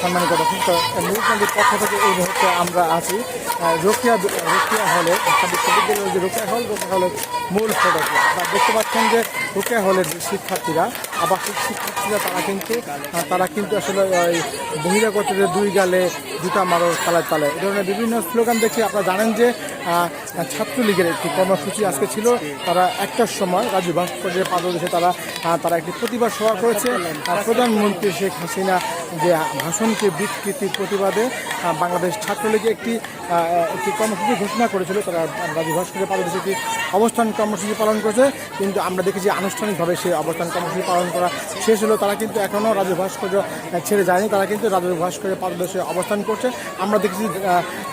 সম্মানিত দর্শক, তো নিউজিল্যান্ডের পক্ষ থেকে এই মুহূর্তে আমরা আছি রোকিয়া, রোকেয়া হলে ঢাকা বিশ্ববিদ্যালয়ের যে রোকিয়া হল, রোকিয়া হলের মূল ফটকে। আপনারা দেখতে পাচ্ছেন যে রোকেয়া হলের শিক্ষার্থীরা। আবাসিক শিক্ষার্থীরা তারা কিন্তু তারা কিন্তু আসলে ওই বহিরাগতদের দুই গালে জুতা মারো তালায় তালে এই ধরনের বিভিন্ন স্লোগান দেখে আপনারা জানেন যে ছাত্রলীগের একটি কর্মসূচি আজকে ছিল। তারা একটার সময় রাজু ভাস্কর্যের পাদদেশে তারা তারা একটি প্রতিবাদ সভা করেছে। আর প্রধানমন্ত্রী শেখ হাসিনা যে ভাষণকে বিকৃতির প্রতিবাদে বাংলাদেশ ছাত্রলীগে একটি একটি কর্মসূচি ঘোষণা করেছিল। তারা রাজু ভাস্কর্যের পাদদেশে একটি অবস্থান কর্মসূচি পালন করেছে, কিন্তু আমরা দেখেছি আনুষ্ঠানিকভাবে সেই অবস্থান কর্মসূচি পালন করা শেষ হলো। তারা কিন্তু এখনও রাজু ভাস্কর্য ছেড়ে যায়নি, তারা কিন্তু রাজু ভাস্কর্যের পাদদেশে অবস্থান করছে। আমরা দেখেছি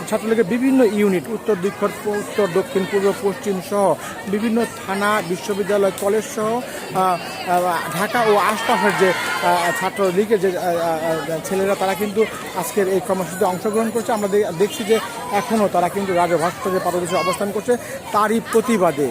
ছাত্রলীগের বিভিন্ন ইউনিট, উত্তর দিক্ষর উত্তর দক্ষিণ, পূর্ব, পশ্চিম সহ বিভিন্ন থানা, বিশ্ববিদ্যালয়, কলেজ সহ ঢাকা ও আশপাশের যে ছাত্রলীগের যে ছেলেরা, তারা কিন্তু আজকের এই কর্মসূচিতে অংশগ্রহণ করছে। আমরা দেখছি যে এখনও তারা কিন্তু রাজা ভাস্কর্যের পাদদেশে অবস্থান করছে। তারই প্রতিবাদে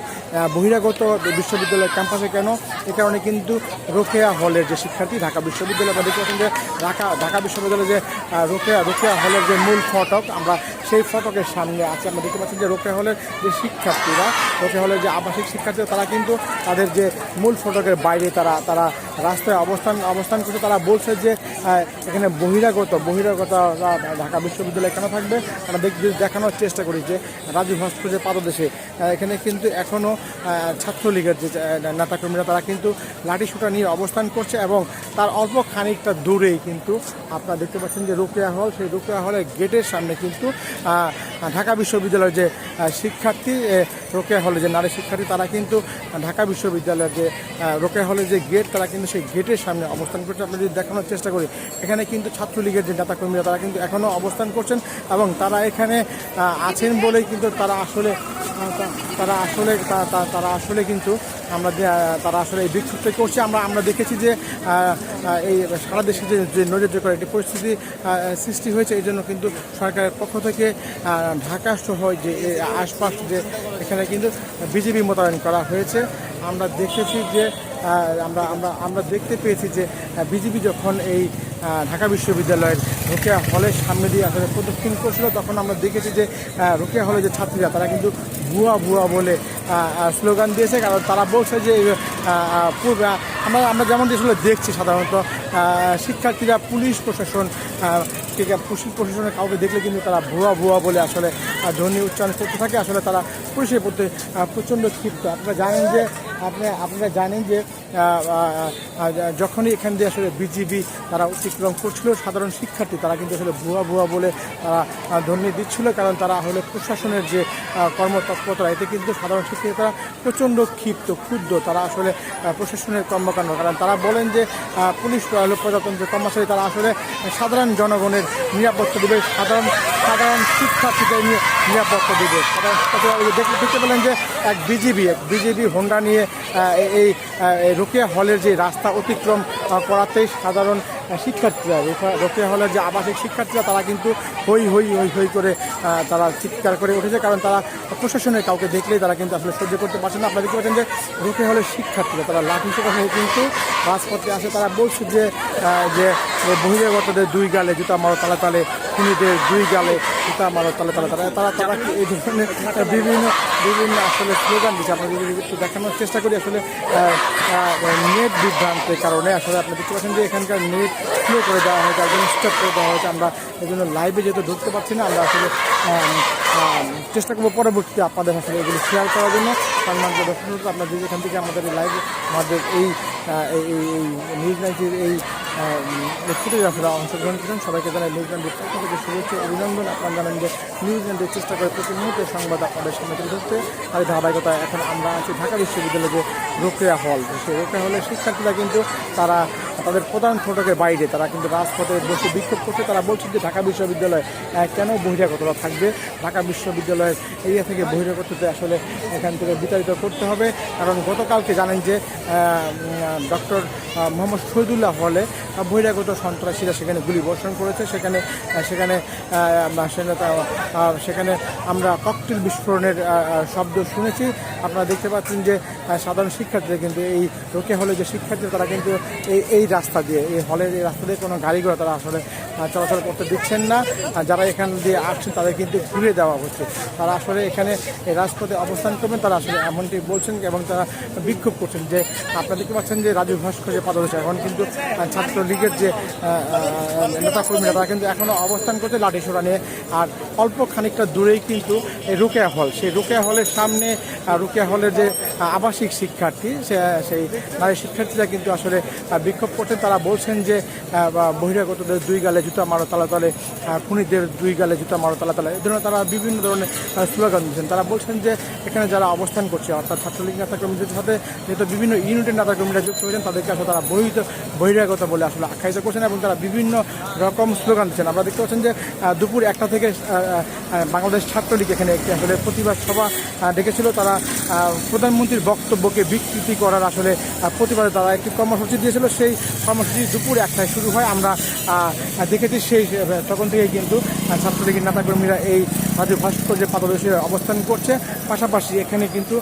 বহিরাগত বিশ্ববিদ্যালয়ের ক্যাম্পাসে কেন? এ কারণে কিন্তু রোকেয়া হলের যে শিক্ষার্থী ঢাকা বিশ্ববিদ্যালয় বা দেখতে যে ঢাকা ঢাকা বিশ্ববিদ্যালয়ের যে রোকেয়া রোকেয়া হলের যে মূল ফটক, আমরা সেই ফটকের সামনে আছি। আমরা দেখতে পাচ্ছি যে রোকেয়া হলের যে শিক্ষার্থীরা, রোকেয়া হলের যে আবাসিক শিক্ষার্থীরা, তারা কিন্তু তাদের যে মূল ফটকের বাইরে তারা তারা রাস্তায় অবস্থান অবস্থান করছে। তারা বলছে যে এখানে বহিরাগত বহিরাগত ঢাকা বিশ্ববিদ্যালয়ে কেন থাকবে? আমরা দেখ- দেখানোর চেষ্টা করি যে রাজু ভাস্কর্যের পাদদেশে এখানে কিন্তু এখনও ছাত্রলীগের যে নেতাকর্মীরা, তারা কিন্তু লাঠিসোঁটা নিয়ে অবস্থান করছে এবং তার অল্প খানিকটা দূরেই কিন্তু আপনারা দেখতে পাচ্ছেন যে রোকেয়া হল, সেই রোকেয়া হলের গেটের সামনে কিন্তু ঢাকা বিশ্ববিদ্যালয়ের যে শিক্ষার্থী রোকেয়া হলে যে নারী শিক্ষার্থী, তারা কিন্তু ঢাকা বিশ্ববিদ্যালয়ের যে রোকেয়া হলে যে গেট, তারা কিন্তু সেই গেটের সামনে অবস্থান করছে। আমরা যদি দেখানোর চেষ্টা করি, এখানে কিন্তু ছাত্রলীগের যে নেতাকর্মীরা, তারা কিন্তু এখনও অবস্থান করছেন এবং তারা এখানে আছেন বলেই কিন্তু তারা আসলে তারা আসলে তারা আসলে কিন্তু আমরা তারা আসলে এই বিক্ষোভটা করছে আমরা আমরা দেখেছি যে এই সারা দেশে যে যে নৈরাজ্যকর একটি পরিস্থিতি সৃষ্টি হয়েছে, এই জন্য কিন্তু সরকারের পক্ষ থেকে ঢাকা সহ যে আশপাশ যে, এখানে কিন্তু বিজেপি মোতায়েন করা হয়েছে। আমরা দেখেছি যে আমরা আমরা আমরা দেখতে পেয়েছি যে, বিজেপি যখন এই ঢাকা বিশ্ববিদ্যালয়ের রোকেয়া হলের সামনে দিয়ে আসলে প্রদক্ষিণ করছিল, তখন আমরা দেখেছি যে রোকেয়া হলের যে ছাত্রীরা, তারা কিন্তু ভুয়া ভুয়া বলে স্লোগান দিয়েছে। কারণ তারা বলছে যে আমরা আমরা যেমন দেখছি সাধারণত শিক্ষার্থীরা, পুলিশ প্রশাসন পুলিশ প্রশাসনের কাউকে দেখলে কিন্তু তারা ভুয়া ভুয়া বলে আসলে ধ্বনি উচ্চারণ করতে থাকে, আসলে তারা পুলিশের প্রতি প্রচণ্ড ক্ষিপ্ত। আপনারা জানেন যে, আপনি, আপনারা জানেন যে যখনই এখান দিয়ে আসলে বিজিবি তারা অতিক্রম করছিল, সাধারণ শিক্ষার্থী, তারা কিন্তু আসলে ভুয়া ভুয়া বলে তারা ধ্বনি দিচ্ছিল, কারণ তারা হলে প্রশাসনের যে কর্মতৎপরতা, এতে কিন্তু সাধারণ শিক্ষার্থী তারা প্রচণ্ড ক্ষিপ্ত, ক্ষুব্ধ, তারা আসলে প্রশাসনের কর্মকাণ্ড, কারণ তারা বলেন যে পুলিশ হলো প্রজাতন্ত্রের কর্মচারী, তারা আসলে সাধারণ জনগণের নিরাপত্তা দিবে সাধারণ সাধারণ শিক্ষার্থীদের নিয়ে নিরাপত্তা দিবে সাধারণ দেখতে পেলেন যে এক বিজিবি এক বিজিবি হোন্ডা নিয়ে এই রুকিয়া হলের যে রাস্তা অতিক্রম করাতেই সাধারণ শিক্ষার্থীরা রোকেয়া- হলের যে আবাসিক শিক্ষার্থীরা, তারা কিন্তু হই হই হই হই করে তারা চিৎকার করে উঠেছে, কারণ তারা প্রশাসনের কাউকে দেখলেই তারা কিন্তু আসলে সহ্য করতে পারছে না। আপনারা দেখতে পাচ্ছেন যে রোকেয়া হলের শিক্ষার্থীরা, তারা লাঠি হয়ে কিন্তু রাজপথে আসে। তারা বলছে যে যে বহিরাগতদের দুই গালে জুতা মারো, তালে তালে খুনিদের দুই গালে জুতা মারো, তালে তালে তারা তারা তারা কি এই ধরনের বিভিন্ন বিভিন্ন আসলে স্লোগান দিচ্ছে? আপনাদের একটু দেখানোর চেষ্টা করি, আসলে নেট বিভ্রান্তের কারণে, আসলে আপনি দেখতে পাচ্ছেন যে এখানকার নেট স্লো করে দেওয়া হয়েছে একদম স্টপ করে দেওয়া হয়েছে। আমরা এই জন্য লাইভে যেহেতু ঢুকতে পারছি না, আমরা আসলে চেষ্টা করব পরবর্তীতে আপনাদের আসলে এগুলো শেয়ার করার জন্য। সম্মানিত দর্শক আপনারা যদি এখান থেকে আমাদের এই লাইভ আমাদের এই এই নিউজ নাইনটির এই ফুটেজ অংশগ্রহণ করেন। সবাইকে জানাই নিউজ নাইনটির পক্ষ থেকে শুভেচ্ছা, অভিনন্দন। আপনারা জানেন যে নিউজ নাইনটির চেষ্টা করে প্রতি সংবাদ আপনাদের সামনে তুলে ধরতে। আর ধারাবাহিকতা এখন আমরা আছি ঢাকা বিশ্ববিদ্যালয়ে যে রোকেয়া হল। সেই রোকেয়া হলের শিক্ষার্থীরা কিন্তু তারা তাদের প্রধান ফটকের বাইরে। তারা কিন্তু রাজপথে বসে বিক্ষোভ করছে। তারা বলছে যে ঢাকা বিশ্ববিদ্যালয় কেন বহিরাগতরা থাকবে? ঢাকা বিশ্ববিদ্যালয়ের এরিয়া থেকে বহিরাগততে আসলে এখান থেকে বিতাড়িত করতে হবে। কারণ গতকালকে জানেন যে ডক্টর মোহাম্মদ শহীদুল্লাহ হলে বহিরাগত সন্ত্রাসীরা সেখানে গুলি বর্ষণ করেছে। সেখানে সেখানে সেখানে আমরা ককটেল বিস্ফোরণের শব্দ শুনেছি। আপনারা দেখতে পাচ্ছেন যে সাধারণ শিক্ষার্থীরা কিন্তু এই, রোকে হলে যে শিক্ষার্থীরা, তারা কিন্তু এই এই রাস্তা দিয়ে এই হলের এই রাস্তা দিয়ে কোনো গাড়ি ঘোড়া তারা আসলে চলাচল করতে দিচ্ছেন না। যারা এখান দিয়ে আসছেন, তাদের কিন্তু ঘুরে দেওয়া হচ্ছে। তারা আসলে এখানে রাজপথে অবস্থান করবেন, তারা আসলে এমনটি বলছেন এবং তারা বিক্ষোভ করছেন যে আপনারা দেখতে পাচ্ছেন যে রাজু ভাস্কর যে পাদদেশে এখন কিন্তু ছাত্রলীগের যে নেতা কর্মীরা তারা কিন্তু এখনও অবস্থান করছে লাঠি সোড়া নিয়ে। আর অল্প খানিকটা দূরেই কিন্তু রোকেয়া হল। সেই রোকেয়া হলের সামনে রোকেয়া হলের যে আবাসিক শিক্ষার্থী সেই নারী শিক্ষার্থীরা কিন্তু আসলে বিক্ষোভ করছেন। তারা বলছেন যে বহিরাগতদের দুই গালে জুতা মারো তালা তালে খুনিদের দুই গালে জুতা মারো তালা তালে। এই ধরনের তারা বিভিন্ন ধরনের স্লোগান দিচ্ছেন তারা বলছেন যে এখানে যারা অবস্থান করছে, অর্থাৎ ছাত্রলীগ নেতা কর্মীদের সাথে যেহেতু বিভিন্ন ইউনিটের নেতা কর্মীরা যুক্ত হয়েছেন, তাদেরকে আসলে তারা বহিত বহিরাগত বলে আসলে আখ্যায়িত করছেন এবং তারা বিভিন্ন রকম স্লোগান দিচ্ছেন আমরা দেখতে পাচ্ছেন যে দুপুর একটা থেকে বাংলাদেশ ছাত্রলীগ এখানে একটি আসলে প্রতিবাদ সভা ডেকেছিল। তারা প্রধানমন্ত্রীর বক্তব্যকে বিকৃতি করার আসলে প্রতিবাদে তারা একটি কর্মসূচি দিয়েছিল। সেই কর্মসূচি দুপুর একটায় শুরু হয়। আমরা দেখেছি সেই তখন থেকে কিন্তু ছাত্রলীগের নেতাকর্মীরা এই ভাস্কর্যের পাদদেশে অবস্থান করছে। পাশাপাশি এখানে কিন্তু